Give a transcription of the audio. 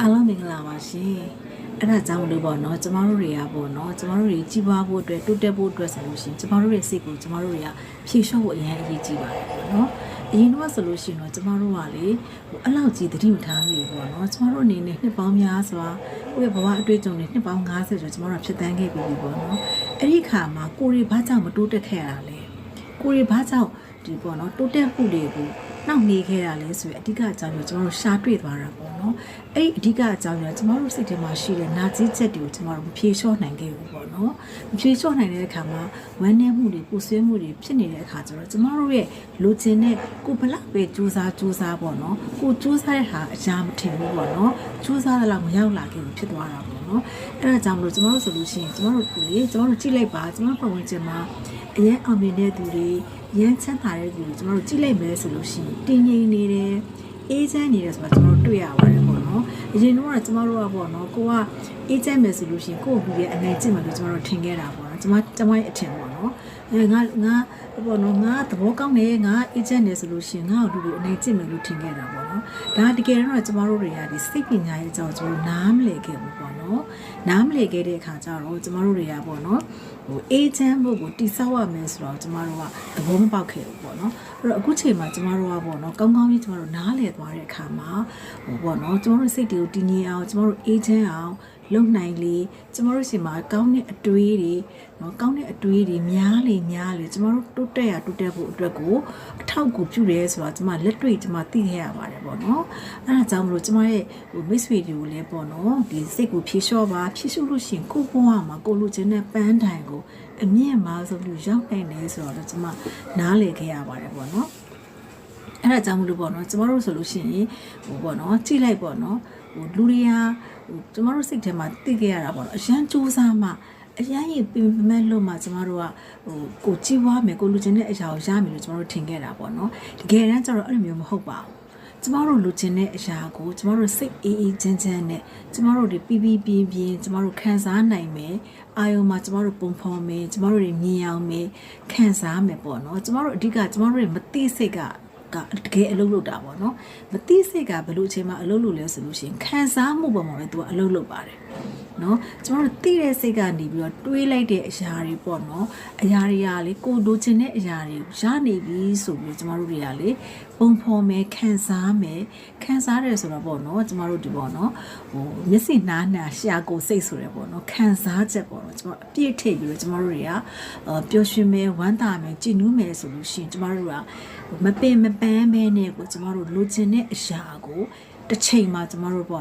အားလုံးမင်္ဂလာပါရှင်အဲ့ဒါကြောင့်မလို့ပေါ့နော်ကျမတို့တွေကပေါ့နော်ကျမတို့တွေကြီးပွားဖို့အတွက်တိုးတက်ဖို့အတွက်ဆိုလို့ရှိရင်ကျမတို့ရဲ့စိတ်ကိုကျမတို့တွေကဖြည့်လျှော့ဖို့အရင်အရေးကြီးပါတယ်ပေါ့နော်အရင်တော့ဆိုလို့ရှိရင်တော့ကျမတို့ကလေဟိုအဲ့လောက်ကြီးသတိမထားမိဘူးပေါ့နော်ကျမတို့အနေနဲ့နှစ်ပေါင်းများစွာကိုယ့်ရဲ့ဘဝအတွေ့အကြုံတွေနှစ်ပေါင်း90ကျော်ကျမတို့ကဖြတ်သန်းခဲ့ပြီးပြီပေါ့နော်အဲ့ဒီခါမှာကိုယ်တွေဘာကြောင့်မတိုးတက်ခဲ့ရတာလဲကိုယ်တွေဘာကြောင့်ဒီပေါ့နော်တိုးတက်မှုတွေကို နှောင့်နှေးခဲ့ရလဲဆိုရင်အဓိကအကြောင်းကိုကျမတို့ရှားတွေ့သွားတာပေါ့နော်အဲ့ဒီအဓိကအကြောင်းကကျမတို့စိတ်ထဲမှာရှိတဲ့နာကျင်ချက်တွေကိုကျမတို့မဖြေလျှော့နိုင်ခဲ့ဘူးပေါ့နော်မဖြေလျှော့နိုင်တဲ့အခါမှာဝမ်းနည်းမှုတွေပူဆွေးမှုတွေဖြစ်နေတဲ့အခါကျတော့ကျမတို့ရဲ့လိုချင်တဲ့ကိုဘလောက်ပဲစူးစမ်းစူးစမ်းပေါ့နော်ကိုစူးစမ်းတဲ့ဟာအရာမထင်ဘူးပေါ့နော်စူးစမ်းတဲ့လောက်မရောက်လာခဲ့ဘူးဖြစ်သွားတာပေါ့နော်အဲ့ဒါကြောင့်မလို့ကျမတို့ဆိုလို့ရှိရင်ကျမတို့ကလေကျမတို့ကြည့်လိုက်ပါကျမတို့ပတ်ဝန်းကျင်မှာအရင်အောင်မြင်တဲ့သူတွေ ရမ်းချမ်းသာတဲ့သူတွေကျမတို့ကြည့်လိုက်မယ်ဆိုလို့ရှိရင်တင်းငိမ့်နေတယ်အေးချမ်းနေတယ်ဆိုတာကျွန်တော်တို့တွေ့ရပါတယ်ပေါ့နော်အရင်တော့ကကျမတို့ကပေါ့နော်ကိုကအေးချမ်းမယ်ဆိုလို့ရှိရင်ကိုယ့်ဘူးရဲ့အနေကျင့်မယ်လို့ကျမတို့ထင်ခဲ့တာပေါ့နော်ကျမကျမရဲ့အထင်ပေါ့နော် အဲငါငါပေါ့နော်ငါသဘောကောင်းတယ်ငါအေးချမ်းတယ်ဆိုလို့ရှိရင်ငါ့ကိုလူတွေအနေကျင့်မယ်လို့ထင်ခဲ့တာပေါ့နော်ဒါတကယ်တော့ကျမတို့တွေကဒီစိတ်ပညာရဲ့အကြောင်းကျမတို့နားမလည်ခဲ့ဘူးပေါ့နော်နားမလည်ခဲ့တဲ့အခါကျတော့ကျမတို့တွေကပေါ့နော်ဟိုအေးချမ်းဖို့ကိုတိဆောက်ရမယ်ဆိုတော့ကျမတို့ကသဘောမပေါက်ခဲ့ဘူးပေါ့နော်အဲ့တော့အခုချိန်မှာကျမတို့ကပေါ့နော်ကောင်းကောင်းကြီးကျမတို့နားလည်သွားတဲ့အခါမှာဟိုပေါ့နော်ကျမတို့စိတ်တွေကိုတည်ငြိမ်အောင်ကျမတို့အေးချမ်းအောင် လုံနိုင်လေကျမတို့ရှင်မှာကောင်းတဲ့အတွေးတွေနော်ကောင်းတဲ့အတွေးတွေများလေများလေကျမတို့တိုးတက်ရတိုးတက်ဖို့အတွက်ကိုအထောက်အကူပြုတယ်ဆိုတာကျမလက်တွေ့ကျမသိခဲ့ရပါတယ်ပေါ့နော်အဲဒါကြောင့်မလို့ကျမရဲ့ဟို miss video ကိုလည်းပေါ့နော်ဒီစိတ်ကိုဖြေလျှော့ပါဖြေလျှော့လို့ရှရင်ကိုယ့်ဘဝမှာကိုယ်လိုချင်တဲ့ပန်းတိုင်ကိုအမြင့်မားဆုံးလို့ရောက်နိုင်တယ်ဆိုတော့ကျမနားလည်ခဲ့ရပါတယ်ပေါ့နော်အဲ့ဒါကြောင့်မလို့ပေါ့နော်ကျမတို့ဆိုလို့ရှိရင်ဟိုပေါ့နော်ကြည့်လိုက်ပေါ့နော် ဟိုလူတွေကဟိုကျမတို့စိတ်ထဲမှာသိခဲ့ရတာပေါ့နော်အရန်စူးစမ်းမှအရန်ရင်ပြင်ပမဲ့လို့မှကျမတို့ကဟိုကိုကြည့်ွားမယ်ကိုလူချင်းတဲ့အရာကိုရမယ်လို့ကျမတို့ထင်ခဲ့တာပေါ့နော်တကယ်တမ်းကျတော့အဲ့လိုမျိုးမဟုတ်ပါဘူးကျမတို့လူချင်းတဲ့အရာကိုကျမတို့စိတ်အေးအေးချမ်းချမ်းနဲ့ကျမတို့တွေပြီးပြီးပြင်းပြင်းကျမတို့ခံစားနိုင်မယ်အာယုံမှာကျမတို့ပုံဖော်မယ်ကျမတို့တွေမြင်အောင်မယ်ခံစားမယ်ပေါ့နော်ကျမတို့အဓိကကျမတို့တွေမသိစိတ်က ကတကယ်အလုပ်လုပ်တာပေါ့နော်မသိစိတ်ကဘယ်လိုအချိန်မှအလုပ်လုပ်လဲဆိုလို့ရှိရင်ခံစားမှုပေါ်မှာပဲသူကအလုပ်လုပ်ပါတယ်နော်ကျွန်တော်တို့သိတဲ့စိတ်ကနေပြီးတော့တွေးလိုက်တဲ့အရာတွေပေါ့နော်အရာတွေကလေကိုလိုချင်တဲ့အရာတွေရနေပြီဆိုပြီးကျွန်တော်တို့တွေကလေပုံဖော်မယ်ခံစားမယ်ခံစားတယ်ဆိုတော့ပေါ့နော်ကျွန်တော်တို့ဒီပေါ့နော်ဟိုမျက်စိနှားနှာရှာကိုစိတ်ဆိုရပေါ့နော်ခံစားချက်ပေါ့နော် ကျွန်တော်အပြည့်ထိပ်ပြီးတော့ကျွန်တော်တို့တွေကအာပျော်ရွှင်မယ်ဝမ်းသာမယ်ကြည်နူးမယ်ဆိုလို့ရှိရင်ကျွန်တော်တို့ကမပင်မပန်းပဲနဲ့ကိုကျွန်တော်တို့လိုချင်တဲ့အရာကိုတစ်ချိန်မှာကျွန်တော်တို့ပေါ့